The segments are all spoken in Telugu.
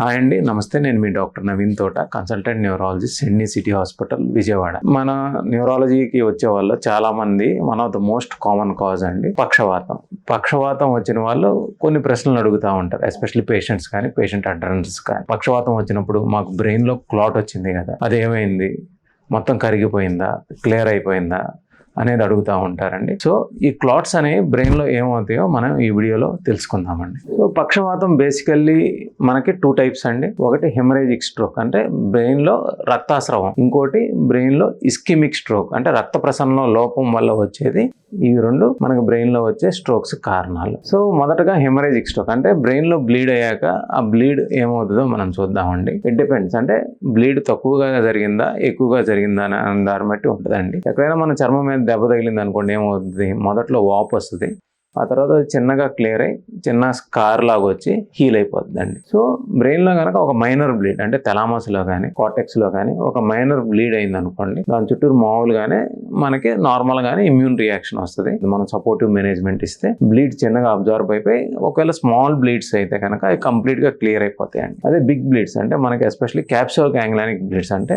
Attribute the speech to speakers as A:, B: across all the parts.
A: హాయ్ అండి నమస్తే. నేను మీ doctor Naveen Thota consultant neurologist Sydney city hospital Vijayawada. మన న్యూరాలజీకి వచ్చే వాళ్ళు చాలా మంది one of the most common cause అండి పక్షవాతం. పక్షవాతం వచ్చిన వాళ్ళు కొన్ని ప్రశ్నలు అడుగుతూ ఉంటారు ఎస్పెషల్లీ పేషెంట్స్ కానీ పేషెంట్ అటెండర్స్ కానీ. పక్షవాతం వచ్చినప్పుడు మాకు బ్రెయిన్లో క్లాట్ వచ్చింది కదా అదేమైంది? మొత్తం కరిగిపోయిందా? క్లియర్ అయిపోయిందా? అనేది అడుగుతూ ఉంటారండి. సో ఈ క్లాట్స్ అనేవి బ్రెయిన్లో ఏమవుతాయో మనం ఈ వీడియోలో తెలుసుకుందామండి. సో పక్షవాతం బేసికల్లీ మనకి టూ టైప్స్ అండి. ఒకటి హెమరేజిక్ స్ట్రోక్ అంటే బ్రెయిన్లో రక్తాస్రవం. ఇంకోటి బ్రెయిన్లో ఇస్కిమిక్ స్ట్రోక్ అంటే రక్త ప్రసరణలో లోపం వల్ల వచ్చేది. ఈ రెండు మనకు బ్రెయిన్లో వచ్చే స్ట్రోక్స్ కారణాలు. సో మొదటగా హెమరేజిక్ స్ట్రోక్ అంటే బ్రెయిన్లో బ్లీడ్ అయ్యాక ఆ బ్లీడ్ ఏమవుతుందో మనం చూద్దామండి. ఇట్ డిపెండ్స్ అంటే బ్లీడ్ తక్కువగా జరిగిందా ఎక్కువగా జరిగిందా అనే దాన్ని బట్టి ఉంటుందండి. ఎక్కడైనా మన చర్మం మీద దెబ్బ తగిలింది అనుకోండి ఏమవుతుంది? మొదట్లో వాపు వస్తుంది ఆ తర్వాత చిన్నగా క్లియర్ అయ్యి చిన్న స్కార్ లాగా వచ్చి హీల్ అయిపోతుందండి. సో బ్రెయిన్లో కనుక ఒక మైనర్ బ్లీడ్ అంటే తెలామస్లో కానీ కాటెక్స్లో కానీ ఒక మైనర్ బ్లీడ్ అయింది అనుకోండి దాని చుట్టూరు మామూలుగానే మనకి నార్మల్గానే ఇమ్యూన్ రియాక్షన్ వస్తుంది. మనం సపోర్టివ్ మేనేజ్మెంట్ ఇస్తే బ్లీడ్ చిన్నగా అబ్జర్వ్ అయిపోయి ఒకవేళ స్మాల్ బ్లీడ్స్ అయితే కనుక అవి కంప్లీట్గా క్లియర్ అయిపోతాయండి. అదే బిగ్ బ్లీడ్స్ అంటే మనకి ఎస్పెషల్లీ క్యాప్సోల్ గ్యాంగ్లానిక్ బ్లీడ్స్ అంటే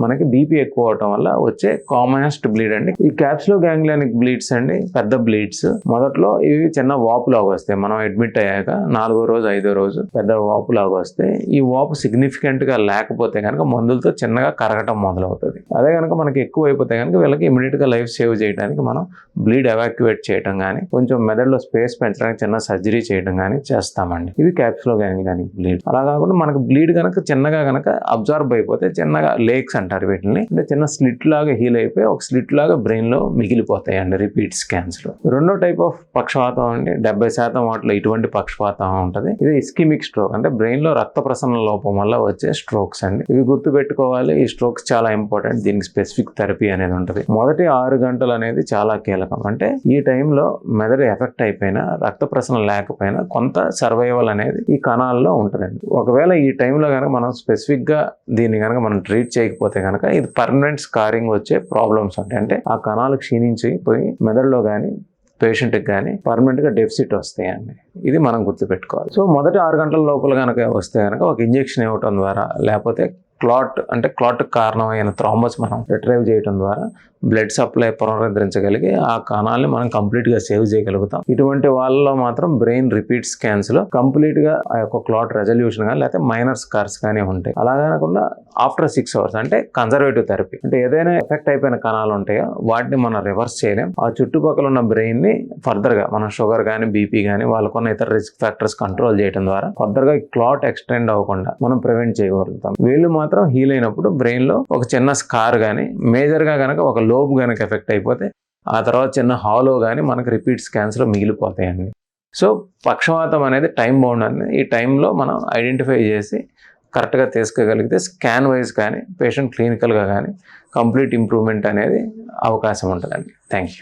A: మనకి బీపీ ఎక్కువ అవటం వల్ల వచ్చే కామనెస్ట్ బ్లీడ్ అండి. ఈ క్యాప్స్లో గ్యాంగ్లియానిక్ బ్లీడ్స్ అండి పెద్ద బ్లీడ్స్ మొదట్లో ఇవి చిన్న వాపు లాగా వస్తాయి. మనం అడ్మిట్ అయ్యాక నాలుగో రోజు ఐదో రోజు పెద్ద వాపు లాగా వస్తాయి ఈ వాపు సిగ్నిఫికెంట్గా లేకపోతే కనుక మందులతో చిన్నగా కరగటం మొదలవుతుంది. అదే కనుక మనకి ఎక్కువ అయిపోతే కనుక వీళ్ళకి ఇమీడియట్గా లైఫ్ సేవ్ చేయడానికి మనం బ్లీడ్ ఎవాక్యువేట్ చేయడం కానీ కొంచెం మెదడులో స్పేస్ పెంచడానికి చిన్న సర్జరీ చేయడం కానీ చేస్తామండి. ఇవి క్యాప్స్లో గ్యాంగ్లియానిక్ బ్లీడ్ అలా కాకుండా మనకు బ్లీడ్ కనుక చిన్నగా కనుక అబ్జర్వ్ అయిపోతే చిన్నగా లేక్స్ అంటారు వీటిని. అంటే చిన్న స్లిట్ లాగా హీల్ అయిపోయి ఒక స్లిట్ లాగా బ్రెయిన్లో మిగిలిపోతాయి అండి రిపీట్ స్కాన్స్లో. రెండో టైప్ ఆఫ్ పక్షపాతం అండి. డెబ్బై శాతం వాటిలో ఇటువంటి పక్షపాతం ఉంటుంది. ఇది ఇస్కిమిక్ స్ట్రోక్ అంటే బ్రెయిన్లో రక్త ప్రసరణ లోపం వల్ల వచ్చే స్ట్రోక్స్ అండి. ఇవి గుర్తు పెట్టుకోవాలి ఈ స్ట్రోక్స్ చాలా ఇంపార్టెంట్ దీనికి స్పెసిఫిక్ థెరపీ అనేది ఉంటుంది. మొదటి ఆరు గంటలు అనేది చాలా కీలకం. అంటే ఈ టైంలో మెదడు ఎఫెక్ట్ అయిపోయినా రక్త ప్రసరణ లేకపోయినా కొంత సర్వైవల్ అనేది ఈ కణాల్లో ఉంటుందండి. ఒకవేళ ఈ టైంలో కనుక మనం స్పెసిఫిక్గా దీన్ని కనుక మనం ట్రీట్ చేయకపోతే కనుక ఇది పర్మనెంట్ స్కారింగ్ వచ్చే ప్రాబ్లమ్స్ ఉంటాయి అంటే ఆ కణాలు క్షీణించి పోయి మెదడులో కానీ పేషెంట్కి కానీ పర్మనెంట్గా డెఫిసిట్ వస్తాయండి. ఇది మనం గుర్తుపెట్టుకోవాలి. సో మొదటి ఆరు గంటల లోపల కనుక వస్తే కనుక ఒక ఇంజెక్షన్ ఇవ్వటం ద్వారా లేకపోతే క్లాట్ అంటే క్లాట్ కారణమైన థ్రాంబస్ మనం రిట్రైవ్ చేయడం ద్వారా బ్లడ్ సప్లై పునరుద్ధరించగలిగి ఆ కణాలని మనం కంప్లీట్గా సేవ్ చేయగలుగుతాం. ఇటువంటి వాళ్ళలో మాత్రం బ్రెయిన్ రిపీట్ స్కాన్స్లో కంప్లీట్గా ఆ యొక్క క్లాట్ రెజల్యూషన్ కానీ లేకపోతే మైనర్ స్కార్స్ కానీ ఉంటాయి. అలా కాకుండా ఆఫ్టర్ సిక్స్ అవర్స్ అంటే కన్జర్వేటివ్ థెరపీ. అంటే ఏదైనా ఎఫెక్ట్ అయిపోయిన కణాలు ఉంటాయో వాటిని మనం రివర్స్ చేయలేం. ఆ చుట్టుపక్కల ఉన్న బ్రెయిన్ని ఫర్దర్గా మనం షుగర్ కానీ బీపీ కానీ వాళ్ళకున్న ఇతర రిస్క్ ఫ్యాక్టర్స్ కంట్రోల్ చేయడం ద్వారా ఫర్దర్గా క్లాట్ ఎక్స్టెండ్ అవ్వకుండా మనం ప్రివెంట్ చేయగలుగుతాం. వీళ్ళు మాత్రం హీల్ అయినప్పుడు బ్రెయిన్లో ఒక చిన్న స్కార్ కానీ మేజర్గా కనుక ఒక లోపు కనుక ఎఫెక్ట్ అయిపోతే ఆ తర్వాత చిన్న హాలో కానీ మనకు రిపీట్ స్కాన్స్లో మిగిలిపోతాయండి. సో పక్షవాతం అనేది టైం బౌండ్ అనేది ఈ టైంలో మనం ఐడెంటిఫై చేసి కరెక్ట్గా తీసుకోగలిగితే స్కాన్ వైజ్ కానీ పేషెంట్ క్లినికల్గా కానీ కంప్లీట్ ఇంప్రూవ్మెంట్ అనేది అవకాశం ఉంటుందండి. Thank you